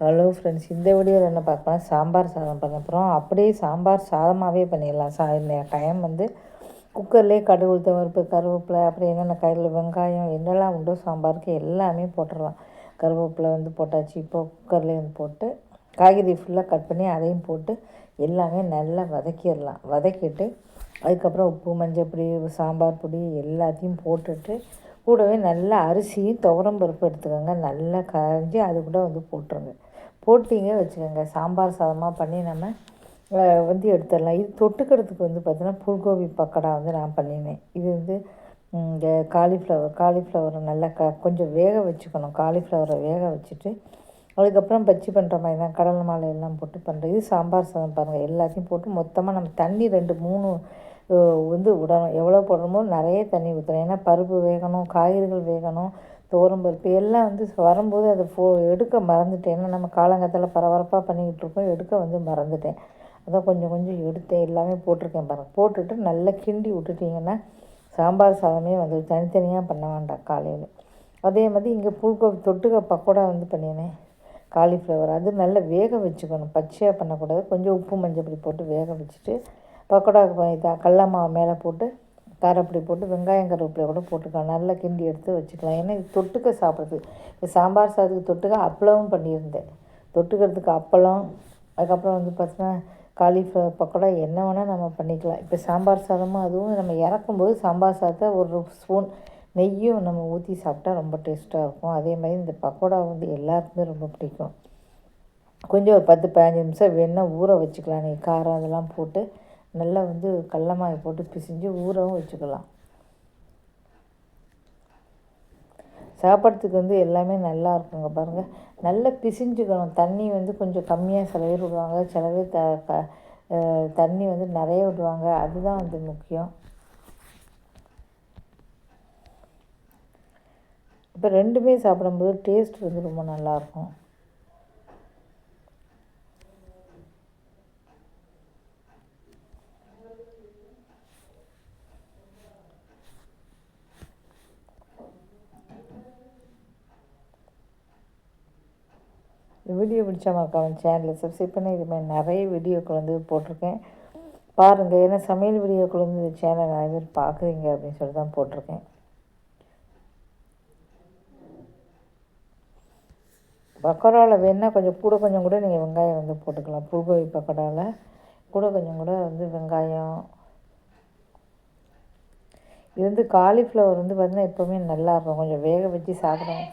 Hello friends இந்த வீடியோவில் என்ன பார்க்கலாம்? சாம்பார் சாதம் பண்ண போகிறோம் அப்படியே சாம்பார் சாதமாகவே பண்ணிடலாம். சா இந்த டைம் வந்து குக்கர்லேயே கடுகு உளுத்த பருப்பு கருவேப்பிலை அப்புறம் என்னென்ன காயில் வெங்காயம் என்னெல்லாம் உண்டோ சாம்பாருக்கு எல்லாமே போட்டுடலாம். கருவேப்பிலை வந்து போட்டாச்சு. இப்போ குக்கர்லேயே வந்து போட்டு காய்கறி ஃபுல்லாக கட் பண்ணி அதையும் போட்டு எல்லாமே நல்லா வதக்கிடலாம். வதக்கிட்டு அதுக்கப்புறம் உப்பு மஞ்சள் பொடி சாம்பார் பொடி எல்லாத்தையும் போட்டுட்டு கூடவே நல்லா அரிசியும் துவரம் பருப்பு எடுத்துக்கோங்க. நல்லா கரைஞ்சி அது கூட வந்து போட்டுருங்க. போட்டிங்க வச்சுக்கோங்க. சாம்பார் சாதமாக பண்ணி நம்ம வந்து எடுத்துடலாம். இது தொட்டுக்கிறதுக்கு வந்து பார்த்திங்கன்னா புல்கோபி பக்கடா வந்து நான் பண்ணினேன் இது வந்து இந்த காலிஃப்ளவர் காலிஃப்ளவரை நல்லா க கொஞ்சம் வேக வச்சுக்கணும். காலிஃப்ளவரை வேக வச்சுட்டு அதுக்கப்புறம் பச்சி பண்ணுற மாதிரி தான் கடலை மாலை எல்லாம் போட்டு பண்ணுறது இது சாம்பார் சாதம் பாருங்கள் எல்லாத்தையும் போட்டு மொத்தமாக நம்ம தண்ணி ரெண்டு மூணு வந்து விடணும். எவ்வளோ போடுறோமோ நிறைய தண்ணி ஊற்றணும் ஏன்னா பருப்பு வேகணும் காய்கறிகள் வேகணும் பருப்பு எல்லாம் வந்து வரும்போது அதை ஃபோ எடுக்க மறந்துட்டேன். ஏன்னா நம்ம காலங்கத்தில் பரபரப்பாக பண்ணிக்கிட்டு இருக்கோம் எடுக்க வந்து மறந்துட்டேன். அதான் கொஞ்சம் கொஞ்சம் எடுத்தேன். எல்லாமே போட்டிருக்கேன் பாருங்கள் போட்டுட்டு நல்லா கிண்டி விட்டுட்டிங்கன்னா சாம்பார் சாதமே வந்து தனித்தனியாக பண்ண வேண்டாம் காலையில். அதே மாதிரி இங்கே புல்கோபி தொட்டுக்க பக்கோடா வந்து பண்ணினேன். காலிஃப்ளவர். அது நல்லா வேக வச்சுக்கணும். பச்சையாக பண்ணக்கூடாது. கொஞ்சம் உப்பு மஞ்சள் பொடி போட்டு வேக வச்சுட்டு பக்கோடாவுக்கு இதாக கடல மாவு மேலே போட்டு காரப்பொடி போட்டு வெங்காயம் கருவேப்பிலை கூட போட்டுக்கலாம். நல்லா கிண்டி எடுத்து வச்சுக்கலாம். ஏன்னா இது தொட்டுக்க சாப்பிட்றது. சாம்பார் சாதத்துக்கு தொட்டுக்க அப்பளமும் பண்ணியிருந்தேன். தொட்டுக்கிறதுக்கு அப்பளம் அதுக்கப்புறம் வந்து பார்த்தீங்கன்னா காலிஃப்ளவர் பக்கோடா என்ன வேணால் நம்ம பண்ணிக்கலாம். இப்போ சாம்பார் சாதமும் அதுவும் நம்ம இறக்கும்போது சாம்பார் சாதத்தை ஒரு ஸ்பூன் நெய்யும் நம்ம ஊற்றி சாப்பிட்டா ரொம்ப டேஸ்ட்டாக இருக்கும். அதே மாதிரி இந்த பக்கோடா வந்து எல்லாருக்குமே ரொம்ப பிடிக்கும். கொஞ்சம் ஒரு பத்து பதினஞ்சு நிமிஷம் வேணால் ஊற வச்சுக்கலாம். நீங்கள் காரம் அதெல்லாம் போட்டு நல்லா வந்து கடல போட்டு பிசைஞ்சு ஊறவும் வச்சுக்கலாம். சாப்பிட்றதுக்கு வந்து எல்லாமே நல்லா இருக்குங்க பாருங்கள் நல்லா பிசிஞ்சுக்கணும். தண்ணி வந்து கொஞ்சம் கம்மியாக சில பேர் விடுவாங்க. சில பேர் த க தண்ணி வந்து நிறைய விடுவாங்க. அதுதான் வந்து முக்கியம். இப்போ ரெண்டுமே சாப்பிடும்போது டேஸ்ட் வந்து ரொம்ப நல்லாயிருக்கும் இந்த வீடியோ பிடிச்சா அவன் சேனலில் சப்ஸ்கிரைப் பண்ணி. இதுமாதிரி நிறைய வீடியோக்கள் வந்து போட்டிருக்கேன். பாருங்கள் ஏன்னா சமையல் வீடியோக்கள் வந்து இந்த சேனல் நிறைய பேர் பார்க்குறீங்க அப்படின்னு சொல்லி தான் போட்டிருக்கேன். பக்கோடாவில் வேணால் கொஞ்சம் கூட கொஞ்சம் கூட நீங்கள் வெங்காயம் வந்து போட்டுக்கலாம். புல்கோபி பக்கோடாவில் கூட கொஞ்சம் கூட வந்து வெங்காயம். இது வந்து காலிஃப்ளவர் வந்து பார்த்திங்கன்னா எப்போவுமே நல்லாயிருக்கும் கொஞ்சம் வேக வச்சு சாப்பிடுவோம்